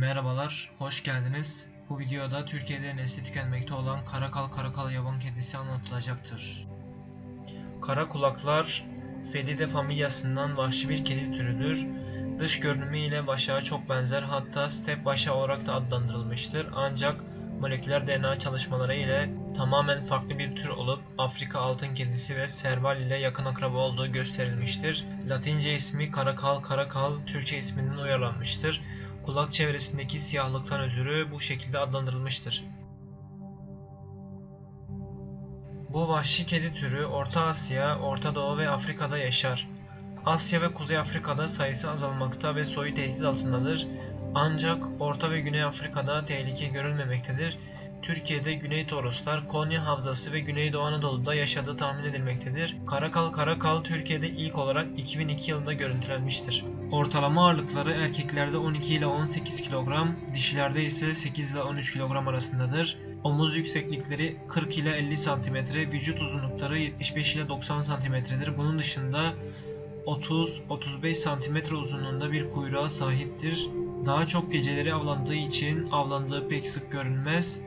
Merhabalar, hoş geldiniz. Bu videoda Türkiye'de nesli tükenmekte olan karakal karakal yaban kedisi anlatılacaktır. Kara kulaklar, Felidae familyasından vahşi bir kedi türüdür. Dış görünümü ile başağa çok benzer hatta step başa olarak da adlandırılmıştır. Ancak moleküler DNA çalışmaları ile tamamen farklı bir tür olup Afrika altın kedisi ve serval ile yakın akraba olduğu gösterilmiştir. Latince ismi karakal karakal, Türkçe isminden uyarlanmıştır kulak çevresindeki siyahlıktan ötürü bu şekilde adlandırılmıştır. Bu vahşi kedi türü Orta Asya, Orta Doğu ve Afrika'da yaşar. Asya ve Kuzey Afrika'da sayısı azalmakta ve soyu tehdit altındadır. Ancak Orta ve Güney Afrika'da tehlike görülmemektedir. Türkiye'de Güney Toroslar, Konya Havzası ve Güneydoğu Anadolu'da yaşadığı tahmin edilmektedir. Karakal Karakal Türkiye'de ilk olarak 2002 yılında görüntülenmiştir. Ortalama ağırlıkları erkeklerde 12 ile 18 kilogram, dişilerde ise 8 ile 13 kilogram arasındadır. Omuz yükseklikleri 40 ile 50 santimetre, vücut uzunlukları 75 ile 90 santimetredir. Bunun dışında 30-35 santimetre uzunluğunda bir kuyruğa sahiptir. Daha çok geceleri avlandığı için avlandığı pek sık görünmez.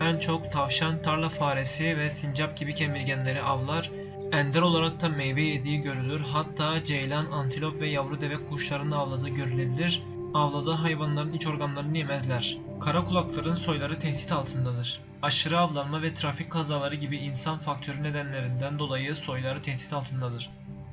En çok tavşan, tarla faresi ve sincap gibi kemirgenleri avlar. Ender olarak da meyve yediği görülür. Hatta ceylan, antilop ve yavru deve kuşlarını avladığı görülebilir. Avladığı hayvanların iç organlarını yemezler. Kara kulakların soyları tehdit altındadır. Aşırı avlanma ve trafik kazaları gibi insan faktörü nedenlerinden dolayı soyları tehdit altındadır.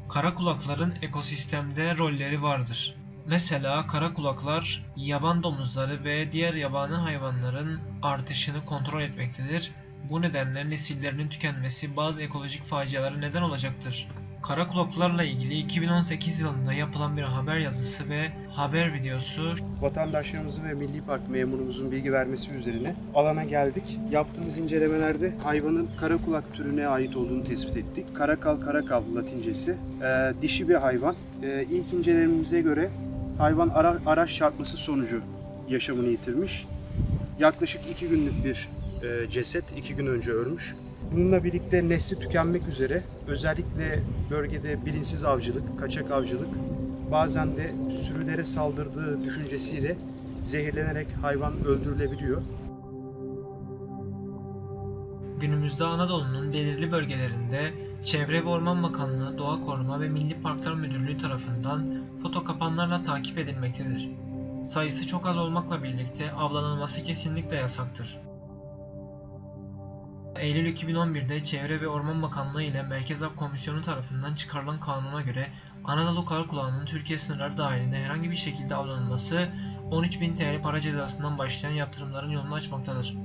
Kara kulakların ekosistemde rolleri vardır. Mesela kara kulaklar yaban domuzları ve diğer yabani hayvanların artışını kontrol etmektedir. Bu nedenle nesillerinin tükenmesi bazı ekolojik facialara neden olacaktır. Kara kulaklarla ilgili 2018 yılında yapılan bir haber yazısı ve haber videosu vatandaşlarımızın ve Milli Park memurumuzun bilgi vermesi üzerine alana geldik. Yaptığımız incelemelerde hayvanın kara kulak türüne ait olduğunu tespit ettik. Karakal karakal latincesi. Ee, dişi bir hayvan. Ee, ilk incelememize göre hayvan ara, araç çarpması sonucu yaşamını yitirmiş. Yaklaşık iki günlük bir e, ceset, iki gün önce ölmüş. Bununla birlikte nesli tükenmek üzere özellikle bölgede bilinçsiz avcılık, kaçak avcılık bazen de sürülere saldırdığı düşüncesiyle zehirlenerek hayvan öldürülebiliyor. Günümüzde Anadolu'nun belirli bölgelerinde Çevre ve Orman Bakanlığı, Doğa Koruma ve Milli Parklar Müdürlüğü tarafından foto kapanlarla takip edilmektedir. Sayısı çok az olmakla birlikte avlanılması kesinlikle yasaktır. Eylül 2011'de Çevre ve Orman Bakanlığı ile Merkez Av Komisyonu tarafından çıkarılan kanuna göre Anadolu Karakulağı'nın Türkiye sınırları dahilinde herhangi bir şekilde avlanılması 13.000 TL para cezasından başlayan yaptırımların yolunu açmaktadır.